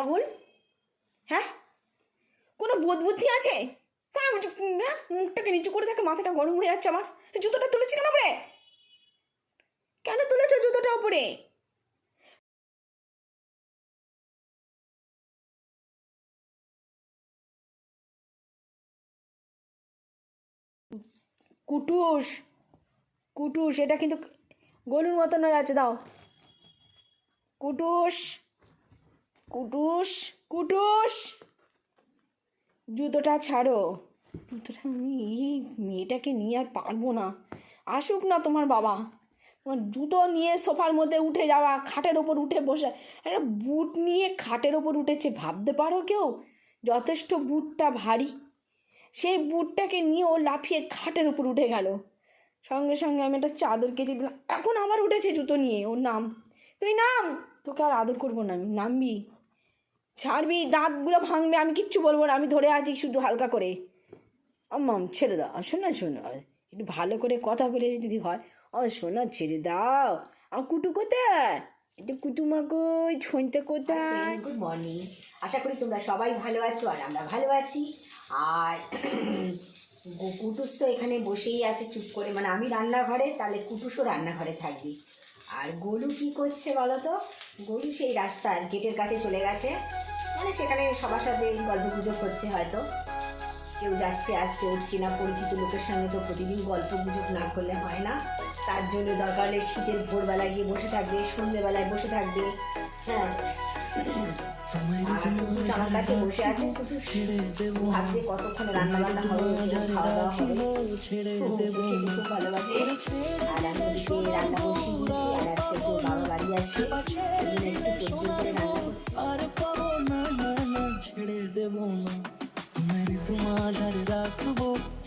পাগল হ্যাঁ? কোনো বোধ বুদ্ধি আছে? হ্যাঁ মুখটাকে নিচু করে থাকে মাথাটা গরম হয়ে যাচ্ছে আমার। জুতোটা তুলেছি কেন ওপরে? কেন তুলেছো জুতোটা ওপরে? কুটুস কুটুস, এটা কিন্তু গলুর মতন হয়ে যাচ্ছে, দাও। কুটুস কুটুস কুটুস। জুতোটা ছাড়ো। জুতোটা আমি এই মেয়েটাকে নিয়ে আর পারব না। আসুক না তোমার বাবা। তোমার জুতো নিয়ে সোফার মধ্যে উঠে যাওয়া, খাটের ওপর উঠে বসে। একটা বুট নিয়ে খাটের ওপর উঠেছে, ভাবতে পারো কেউ? যথেষ্ট বুটটা ভারী। সেই বুটটাকে নিয়ে ও লাফিয়ে খাটের উপর উঠে গেল। সঙ্গে সঙ্গে আমি একটা চাদর কেচে দিলাম। এখন আবার উঠেছে জুতো নিয়ে, ওর নাম। তুই নাম? তোকে আর আদর করব না আমি। নামবি? ছাড়বি, দাঁতগুলো ভাঙবে, আমি কিচ্ছু বলব না, আমি ধরে আছি শুধু হালকা করে। আম্মাম ছেড়ে দাও। শোনা শোনো একটু ভালো করে কথা বলে যদি হয় ও শোনা ছেড়ে দাও। আর কুটু কোথায়? একটু কুটুমা কই ছইতে কোথায়? গুড মর্নিং আশা করি তোমরা সবাই ভালো আছো আর আমরা ভালো আছি। আর কুটুস তো এখানে বসেই আছে, চুপ করে। মানে আমি রান্নাঘরে, তাহলে কুটুসও রান্নাঘরে থাকবি। আর গরু কি করছে বলো তো গলু সেই রাস্তার গেটের কাছে চলে গেছে। মানে সেখানে সবার সাথে গল্প গুজব হচ্ছে হয়তো। কেউ যাচ্ছে, আসছে ওর চেনা পরিচিত লোকের সঙ্গে তো প্রতিদিন গল্প গুজব না করলে হয় না। তার জন্য দরকার হলে শীতের ভোরবেলায় গিয়ে বসে থাকবে সন্ধ্যেবেলায় বসে থাকবে। হ্যাঁ। আমার কাছে বসে আছে। ভাবছে কতক্ষণ রান্না বান্না হবে খাওয়া দাওয়া ভালোবাসে। আর আজকে তো বাবা বাড়ি আসবে জন্য একটু তোর করে রান্না করছি।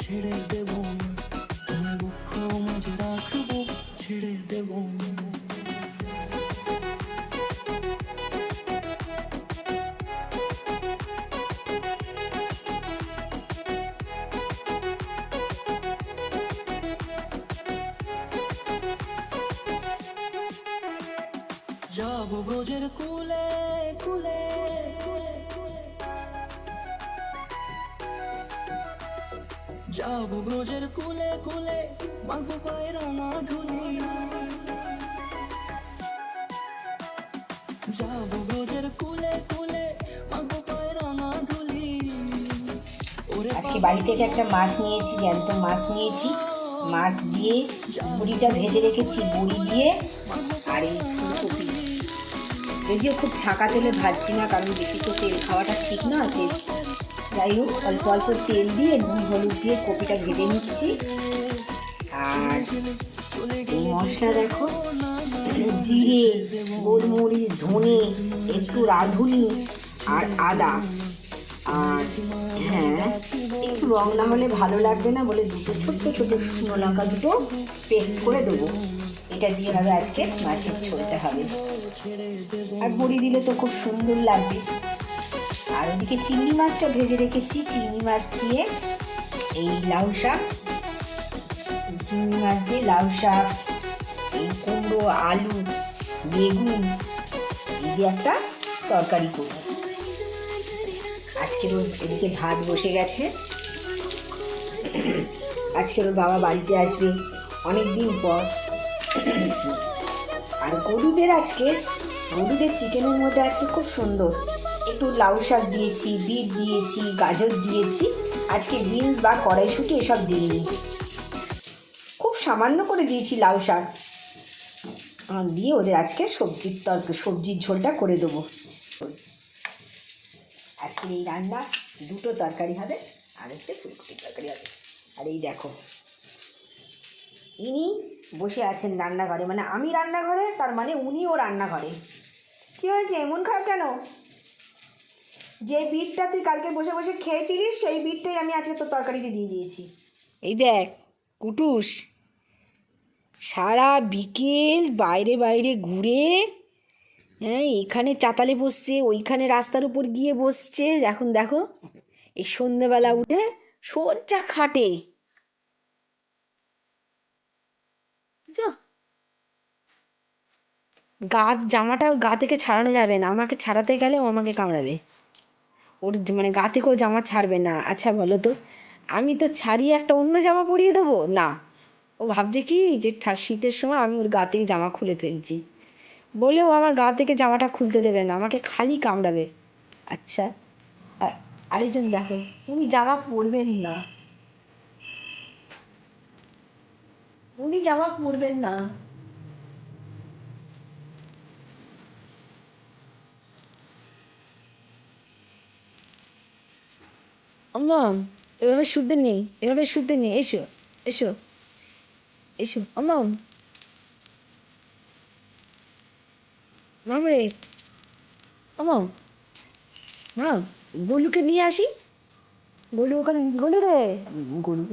ছেড়ে দেব যাব ব্রজের কুলে কুলে যাব ব্রজের কুলে কুলে মাগো পায়রা না ধুলি যাব ব্রজের কুলে কুলে মাগো পায়রা না ধুলি ওরে আজকে বাড়ি থেকে একটা মাছ নিয়েছি জ্যান্ত মাছ নিয়েছি। মাছ দিয়ে বুড়িটা ভেজে রেখেছি বুড়ি দিয়ে। আর এই যদিও খুব ছাঁকা তেলে ভাজছি না, কারণ বেশি তো তেল খাওয়াটা ঠিক না তেল যাই হোক, অল্প অল্প তেল দিয়ে নুন, হলুদ দিয়ে কপিটা ভেজে নিচ্ছি। আর মশলা দেখো জিরে, গোলমরিচ, ধনে, একটু রাঁধুনি আর আদা। আর হ্যাঁ একটু রং না হলে ভালো লাগবে না বলে দুটো ছোট্ট ছোট শুকনো লঙ্কা দুটো পেস্ট করে দেবো। এটা দিয়ে হবে আজকে মাছের ঝোলটা হবে। আর বড়ি দিলে তো খুব সুন্দর লাগবে। আর ওদিকে চিংড়ি মাছটা ভেজে রেখেছি। চিংড়ি মাছ দিয়ে এই লাউ শাক, চিংড়ি মাছ দিয়ে লাউ শাক, এই কুমড়ো, আলু, বেগুন, এই দিয়ে একটা তরকারি করব। আজকের ওর এদিকে ভাত বসে গেছে। আজকের ওর বাবা বাড়িতে আসবে অনেক দিন পর। আর গরুদের আজকে, গরুদের চিকেনের মধ্যে আজকে খুব সুন্দর। একটু লাউ শাক দিয়েছি, বিট দিয়েছি, গাজর দিয়েছি। আজকে বিনস বা কড়াইশুটি এসব দিইনি। খুব সামান্য করে দিয়েছি লাউ শাক। দিয়ে ওদের আজকে সবজির তরক, সবজির ঝোলটা করে দেবো। আজকে এই রান্না দুটো তরকারি হবে, আর হচ্ছে ফুলকপির তরকারি হবে। আর এই দেখো ইনি বসে আছেন রান্নাঘরে মানে আমি রান্নাঘরে, তার মানে উনিও রান্নাঘরে। কী হয়েছে? এমন খারাপ কেন? যে বিটটা তুই কালকে বসে বসে খেয়েছিলিস, সেই বিটটাই আমি আজকে তোর তরকারিতে দিয়ে দিয়েছি। এই দেখ, কুটুস, সারা বিকেল বাইরে বাইরে ঘুরে হ্যাঁ এখানে চাতালে বসছে, ওইখানে রাস্তার উপর গিয়ে বসছে। এখন দেখো, এই সন্ধেবেলা উঠে সোজা খাটে। যা। গা, জামাটা গা থেকে ছাড়ানো যাবে না। আমাকে ছাড়াতে গেলে ও আমাকে কামড়াবে। ওর মানে গা থেকেও জামা ছাড়বে না। আচ্ছা বলো তো, আমি তো ছাড়িয়ে একটা অন্য জামা পরিয়ে দেবো? না। ও ভাবছে কি, যে শীতের সময় আমি ওর গা থেকে জামা খুলে ফেলছি। বলেও আমার গা থেকে জামাটা খুলতে দেবে না, আমাকে খালি কামড়াবে। আচ্ছা আরেকজন দেখো, তুমি জামা পরবেন না। উনি জামা পরবেন না। আম্মা এভাবে শুদ্ধে নেই এভাবে শুদ্ধে নেই। এসো এসো এসো। আম্মা মাম রে আম্মা মা গোলুকে নিয়ে আসি? গোলু ওখানে গোলু রে। গোলু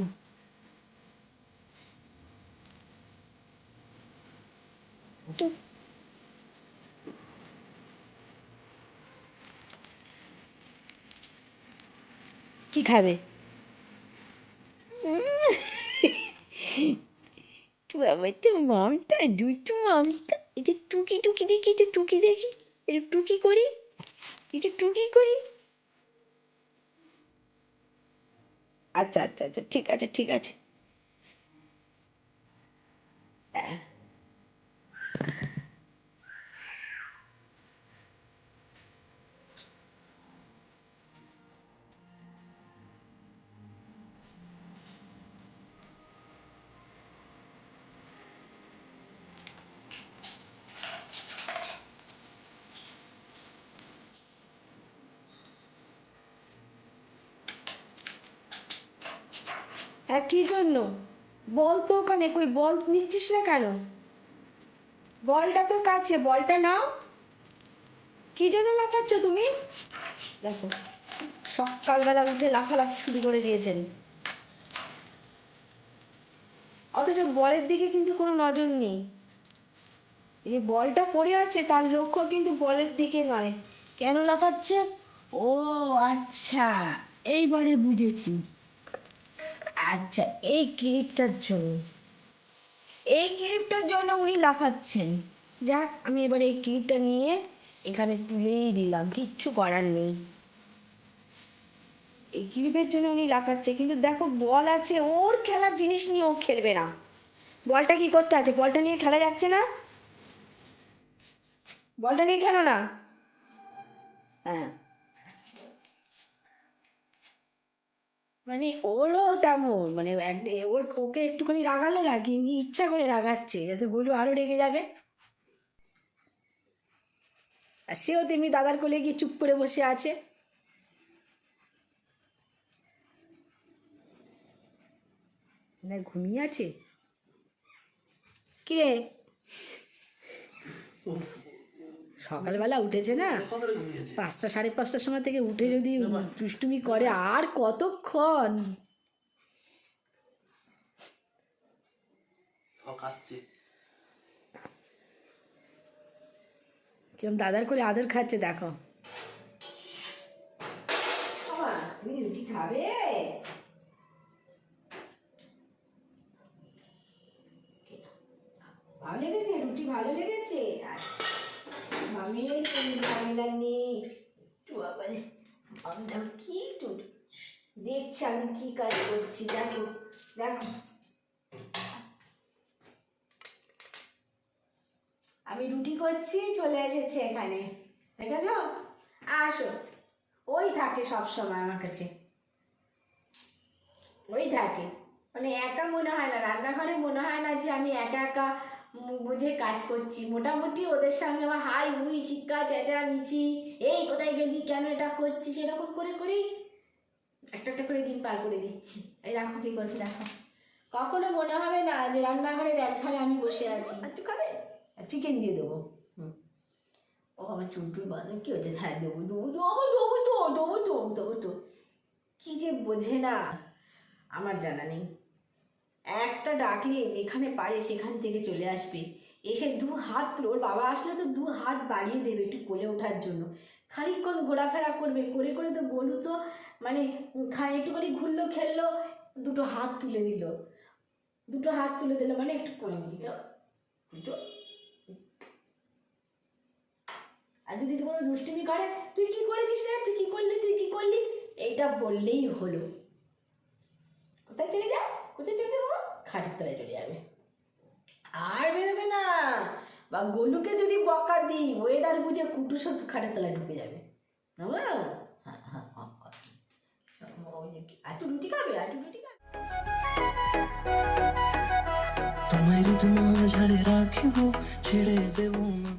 কি খাবে? বাবা তো মামটা দুটো মামটা এটা টুকি টুকি দেখি এটা টুকি দেখি। এটা টুকি করি এটা টুকি করি। আচ্ছা আচ্ছা আচ্ছা ঠিক আছে ঠিক আছে। হ্যাঁ কী জন্য? বল তো ওখানে, কই বল নিচ্ছিস না কেন? বলটা তো কাছে, বলটা নাও। কী জন্য লাফাচ্ছ তুমি? দেখো, সকালবেলা উঠে লাফালাফি শুরু করে দিয়েছেন। অথচ বলের দিকে কিন্তু কোনো নজর নেই। এই বলটা পড়ে আছে, তার লক্ষ্য কিন্তু বলের দিকে নয়। কেন লাফাচ্ছে? ও আচ্ছা এইবারে বুঝেছি। আচ্ছা এই ক্লিপটার জন্য। এই ক্লিপটার জন্য উনি লাফাচ্ছেন। যাক, আমি এবার এই ক্লিপটা নিয়ে এখানে তুলেই দিলাম, কিচ্ছু করার নেই। এই ক্লিপের জন্য উনি লাফাচ্ছে, কিন্তু দেখো, বল আছে, ওর খেলার জিনিস নিয়ে ও খেলবে না। বলটা কি করতে আছে? বলটা নিয়ে খেলা যাচ্ছে না? বলটা নিয়ে খেলো না? হ্যাঁ। মানে ওরও তেমন মানে ওর, ওকে একটুখানি রাগালো রাগি ইচ্ছা করে রাগাচ্ছে, যাতে গোলু আরও রেগে যাবে। আর সেও তেমনি দাদার কোলে গিয়ে চুপ করে বসে আছে। না, ঘুমিয়ে আছে? কিরে? সকালবেলা উঠেছে না? পাঁচটা সাড়ে পাঁচটার সময় থেকে উঠে যদি দুষ্টুমি করে আর কতক্ষণ? কিরম দাদার করে আদর খাচ্ছে দেখো। তুমি রুটি খাবে? ভালো লেগেছে রুটি ভালো লেগেছে? ঝামেলা আমি একটু? দেখছি আমি কি কাজ করছি, দেখো দেখো। আমি রুটি করছি, চলে এসেছে এখানে, দেখেছ? আসো। ওই থাকে সব সময় আমার কাছে। ওই থাকে। মানে একা মনে হয় না, রান্নাঘরে মনে হয় না যে আমি একা একা বুঝে কাজ করছি মোটামুটি ওদের সঙ্গে আমার হাই হুই চিৎকার চেঁচামেচি এই কোথায় গেলি কেন এটা করছি সেরকম করে করেই একটা একটা করে দিন পার করে দিচ্ছি এই দেখো কি করছি দেখো কখনো মনে হবে না যে রান্নাঘরের একধারে আমি বসে আছি একটু খাবে চিকেন দিয়ে দেবো হুম ও আমার চুলটুল বাঁধা কি হচ্ছে হ্যাঁ দেবো দেবো দেবো দেবো তো দেবো তো দেবো তো কী যে বোঝে না আমার জানা নেই একটা ডাকলে যেখানে পারে সেখান থেকে চলে আসবে। এসে দু হাত তোর বাবা আসলে তো দু হাত বাড়িয়ে দেবে একটু কোলে ওঠার জন্য। খানিকক্ষণ ঘোরাফেরা করবে, করে করে তো গলু তো মানে খায়, একটুখানি ঘুরলো, খেললো, দুটো হাত তুলে দিল। দুটো হাত তুলে দিল মানে একটু কোলে দিল দুটো। আর যদি কোনো দুষ্টুমি করে, তুই কি করেছিস রে? তুই কি করলি? তুই কি করলি? এইটা বললেই হলো। কোথায় চলে যাও চলে যাব খাটের তলায় চলে যাবে। আর বেরোবে না। বা গোলুকে যদি বকা দিই, ওয়েদার বুঝে কুটু সব খাটের তলায় ঢুকে যাবে? হ্যাঁ হ্যাঁ হ্যাঁ হ্যাঁ। তোমায় যদি মাঝারে রাখিব, ছেড়ে দেবো না।